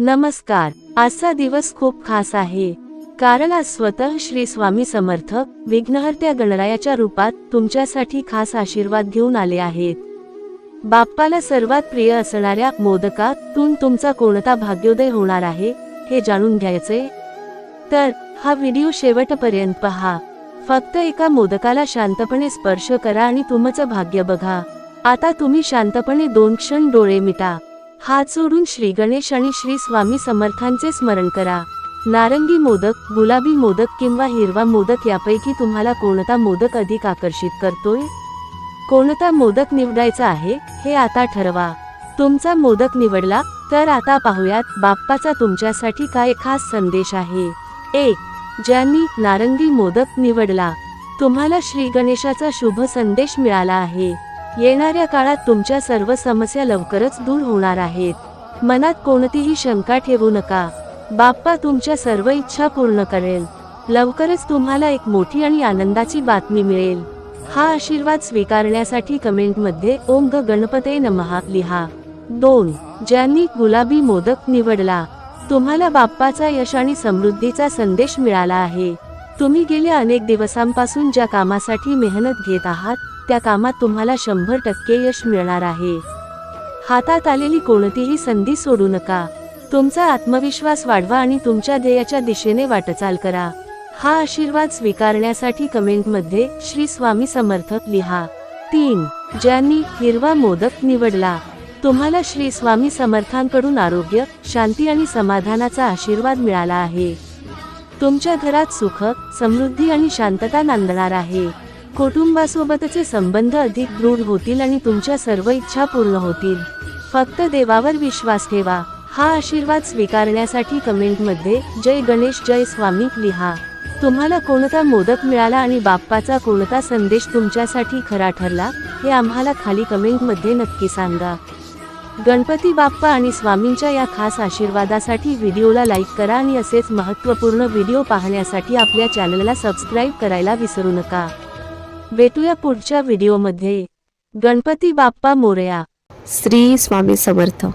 नमस्कार. आजचा दिवस खूप खास आहे. कारण आज स्वतः श्री स्वामी समर्थ विघ्नहर्त्या गणरायाच्या रूपात तुमच्यासाठी खास आशीर्वाद घेऊन आले आहेत. बाप्पाला सर्वात प्रिय असणाऱ्या मोदकातून तुमचा कोणता भाग्योदय होणार आहे हे जाणून घ्यायचे? तर हा व्हिडिओ शेवटपर्यंत पहा. फक्त एका मोदकाला शांतपणे स्पर्श करा आणि तुमचं भाग्य बघा. आता तुम्ही शांतपणे दोन क्षण डोळे मिटा. हात सोडून श्री गणेश आणि श्री स्वामी समर्थांचे स्मरण करा. नारंगी मोदक गुलाबी मोदक किंवा हिरवा मोदक यापैकी तुम्हाला कोणता मोदक अधिक आकर्षित करतोय? कोणता मोदक निवडायचा आहे हे आता ठरवा. तुमचा मोदक निवडला तर आता पाहूयात बाप्पाचा तुमच्यासाठी काय खास संदेश आहे. एक ज्यांनी नारंगी मोदक निवडला. तुम्हाला श्री गणेशाचा शुभ संदेश मिळाला आहे. येणाऱ्या काळात तुमच्या सर्व समस्या लवकरच दूर होणार आहेत. मनात कोणतीही शंका ठेवू नका. बाप्पा तुमच्या सर्व इच्छा पूर्ण करेल. लवकरच तुम्हाला एक मोठी आणि आनंदाची बातमी मिळेल. हा आशीर्वाद स्वीकारण्यासाठी कमेंटमध्ये ओम ग गणपते नमहा लिहा. दोन ज्यांनी गुलाबी मोदक निवडला. तुम्हाला बाप्पाचा यश आणि समृद्धीचा संदेश मिळाला आहे. तुम्ही गेल्या अनेक दिवसांपासून ज्या कामासाठी मेहनत घेत आहात त्या कामात तुम्हाला शंभर टक्के यश मिळणार आहे. हातात आलेली कोणतीही संधी सोडू नका. तुमचा आत्मविश्वास वाढवा आणि तुमच्या ध्येयाच्या दिशेने वाटचाल करा. हा आशीर्वाद स्वीकारण्यासाठी कमेंटमध्ये श्री स्वामी समर्थक लिहा. तीन ज्यांनी हिरवा मोदक निवडला. तुम्हाला श्री स्वामी समर्थांकडून आरोग्य शांती आणि समाधानाचा आशीर्वाद मिळाला आहे. तुमच्या घरात सुख समृद्धी आणि शांतता नांदणार आहे. कुटुंबासोबतचे संबंध अधिक दृढ होतील आणि तुमच्या सर्व इच्छा पूर्ण होतील. फक्त देवावर विश्वास ठेवा. हा आशीर्वाद स्वीकारण्यासाठी कमेंटमध्ये जय गणेश जय स्वामी लिहा. तुम्हाला कोणता मोदक मिळाला आणि बाप्पाचा कोणता संदेश तुमच्यासाठी खरा ठरला हे आम्हाला खाली कमेंटमध्ये नक्की सांगा. गणपती बाप्पा आणि स्वामींच्या या खास आशीर्वादासाठी व्हिडिओला लाईक करा आणि असेच महत्त्वपूर्ण व्हिडिओ पाहण्यासाठी आपल्या चॅनलला सबस्क्राईब करायला विसरू नका. भेटूया पुढच्या व्हिडिओमध्ये. गणपती बाप्पा मोरया. श्री स्वामी समर्थ.